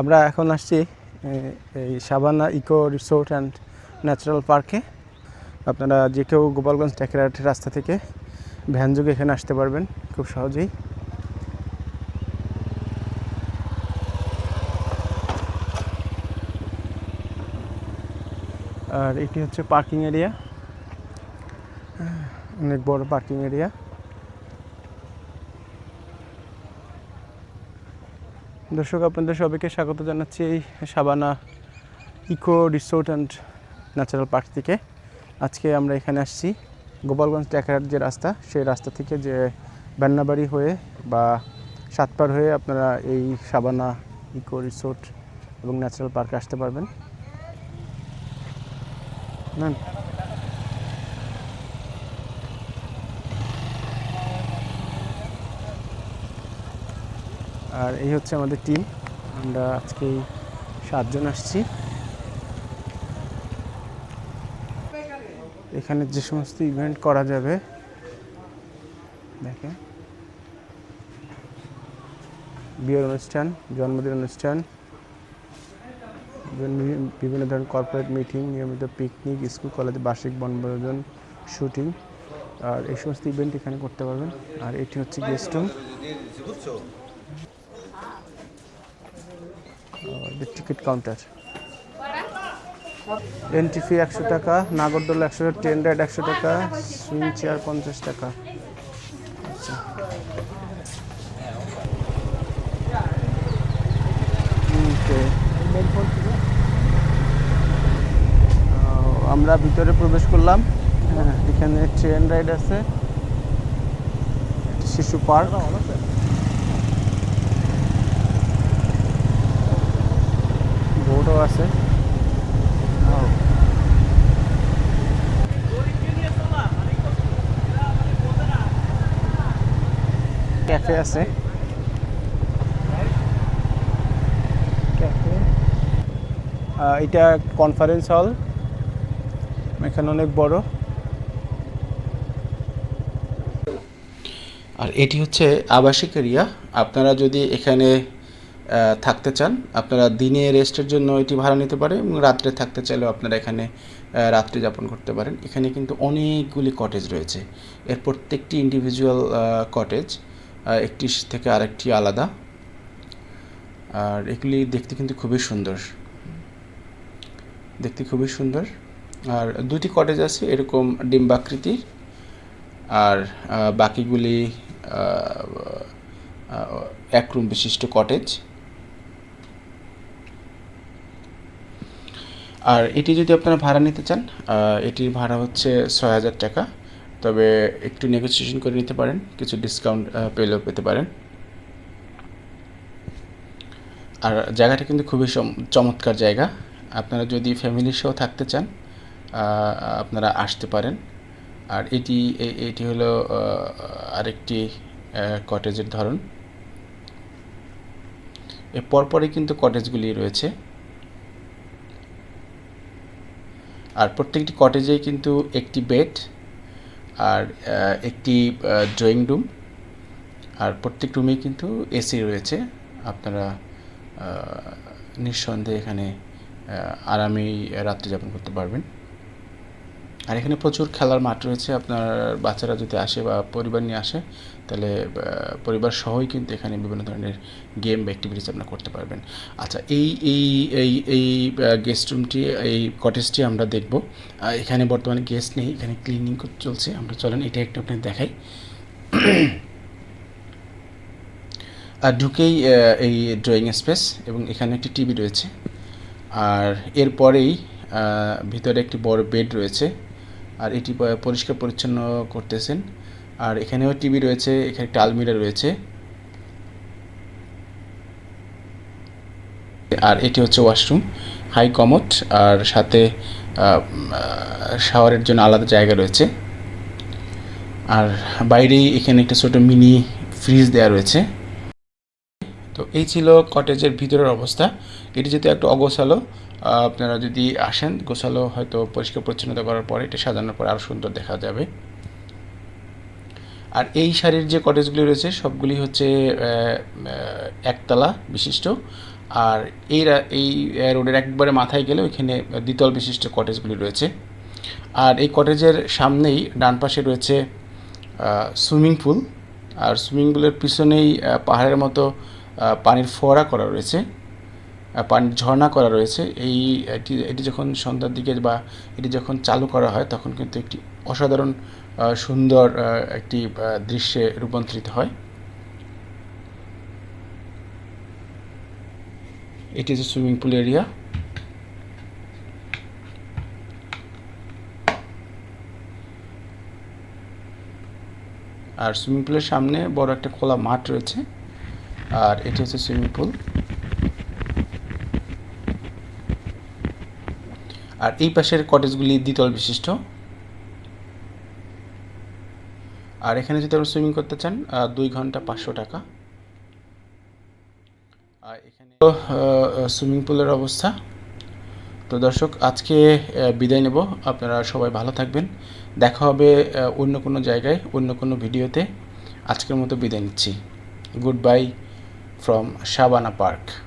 আমরা এখন আসছি এই Shabana eco resort and natural পার্কে আপনারা যে কেউ গোপালগঞ্জ ট্যাকেরাট রাস্তা থেকে ভ্যান যোগে এখানে আসতে পারবেন, খুব সহজেই। আর এটি হচ্ছে পার্কিং এরিয়া। অনেক বড় পার্কিং এরিয়া। দর্শক, আপনাদের সবাইকে স্বাগত জানাচ্ছি এই Shabana eco resort and natural park থেকে। আজকে আমরা এখানে আসছি গোপালগঞ্জ ট্যাকার যে রাস্তা, সেই রাস্তা থেকে যে বান্নাবাড়ি হয়ে বা সাতপার হয়ে আপনারা এই সাবানা ইকো রিসোর্ট এবং ন্যাচারাল পার্কে আসতে পারবেন। না আর এই হচ্ছে আমাদের টিম আমরা আজকে সাতজন আসছি। এখানে যে সমস্ত ইভেন্ট করা যাবে দেখে বিয়ের অনুষ্ঠান, জন্মদিন অনুষ্ঠান, বিভিন্ন- বিভিন্ন ধরনের কর্পোরেট মিটিং নিয়মিত পিকনিক স্কুল কলেজে বার্ষিক বনভোজন শুটিং আর এই সমস্ত ইভেন্ট এখানে করতে পারবেন। আর এটি হচ্ছে guest room ticket counter entry fee একশো টাকা নাগরদোলা একশো টাকা ট্রেন রাইড একশো টাকা সুইং চেয়ার পঞ্চাশ টাকা। আচ্ছা। আমরা ভিতরে প্রবেশ করলাম। হ্যাঁ, এখানে ট্রেন রাইড আছে। শিশু পার্ক আছে। ক্যাফে আছে। এটা কনফারেন্স হল এখানে অনেক বড়। আর এটি হচ্ছে আবাসিক এরিয়া। আপনারা যদি এখানে থাকতে চান। আপনারা দিনে রেস্টের জন্য এটি ভাড়া নিতে পারেন এবং রাত্রে থাকতে চাইলেও আপনারা এখানে রাত্রি যাপন করতে পারেন। এখানে কিন্তু অনেকগুলি কটেজ রয়েছে। এর প্রত্যেকটি ইন্ডিভিজুয়াল কটেজ একটি থেকে আরেকটি আলাদা। আর এগুলি দেখতে কিন্তু খুবই সুন্দর। দেখতে খুবই সুন্দর। আর দুটি কটেজ আছে, এরকম ডিম্বাকৃতির। আর বাকিগুলি এক রুম বিশিষ্ট কটেজ আর এটি যদি আপনারা ভাড়া নিতে চান এটির ভাড়া হচ্ছে ছয় হাজার টাকা। তবে একটু নেগোসিয়েশন করে নিতে পারেন, কিছু ডিসকাউন্ট পেলেও পেতে পারেন। আর জায়গাটা কিন্তু খুবই চম- চমৎকার জায়গা। আপনারা যদি ফ্যামিলির সহ থাকতে চান আপনারা আসতে পারেন। আর এটি এটি হলো আরেকটি কটেজের ধরন এর পরপরই কিন্তু কটেজগুলি রয়েছে। আর প্রত্যেকটি কটেজেই কিন্তু একটি বেড আর একটি ড্রয়িং রুম আর প্রত্যেক রুমেই কিন্তু এসি রয়েছে। আপনারা নিঃসন্দেহে এখানে আরামেই রাত্রি যাপন করতে পারবেন। আর এখানে প্রচুর খেলার মাঠ রয়েছে। আপনার বাচ্চারা যদি আসে বা পরিবার নিয়ে আসে, তাহলে পরিবার সহই কিন্তু এখানে বিভিন্ন ধরনের গেম বা অ্যাক্টিভিটিস আপনারা করতে পারবেন। আচ্ছা এই এই এই এই গেস্ট রুমটি এই কটেজটি আমরা দেখব। এখানে বর্তমানে গেস্ট নেই, এখানে ক্লিনিং চলছে। আমরা চলেন, এটা একটু আপনাকে দেখাই। আর ঢুকেই এই ড্রয়িং স্পেস এবং এখানে একটি টিভি রয়েছে। আর এরপরেই ভিতরে একটি বড় বেড রয়েছে। আর এটি পরিষ্কার পরিচ্ছন্ন করতেছেন। আর এখানেও টিভি রয়েছে, এখানে একটা আলমিরা রয়েছে। আর এটি হচ্ছে ওয়াশরুম, হাই কমোড আর সাথে শাওয়ারের জন্য আলাদা জায়গা রয়েছে। আর বাইরেই এখানে একটা ছোট মিনি ফ্রিজ দেওয়া রয়েছে। তো এই ছিল কটেজের ভিতরের অবস্থা। এটি যেহেতু একটু অগোছালো আপনারা যদি আসেন, গোছালো হয়তো পরিষ্কার পরিচ্ছন্নতা করার পরে এটা সাজানোর পরে আরও সুন্দর দেখা যাবে। আর এই সারির যে কটেজগুলি রয়েছে, সবগুলি হচ্ছে একতলা বিশিষ্ট। আর এই এই রোডের একবারে মাথায় গেলে ওইখানে দ্বিতল বিশিষ্ট কটেজগুলি রয়েছে। আর এই কটেজের সামনেই ডান পাশে রয়েছে সুইমিং পুল আর সুইমিং পুলের পিছনেই পাহাড়ের মতো পানির ফোয়ারা করা রয়েছে পানির ঝর্ণা করা রয়েছে। এই, এটি এটি যখন সন্ধ্যার দিকে বা এটি যখন চালু করা হয়, তখন কিন্তু একটি অসাধারণ সুন্দর একটি দৃশ্যে রূপান্তরিত হয়। এটি হচ্ছে সুইমিং পুল এরিয়া। আর সুইমিং পুলের সামনে বড় একটা খোলা মাঠ রয়েছে। আর এটি হচ্ছে সুইমিং পুল আর এই পাশের কটেজগুলি দ্বিতল বিশিষ্ট। আর এখানে যদি আপনি সুইমিং করতে চান দুই ঘণ্টা পাঁচশো টাকা। আর এখানে সুইমিং পুলের অবস্থা। তো দর্শক, আজকে বিদায় নেব। আপনারা সবাই ভালো থাকবেন। দেখা হবে অন্য কোনো জায়গায়, অন্য কোনো ভিডিওতে। আজকের মতো বিদায় নিচ্ছি। Good bye from Shabana Park.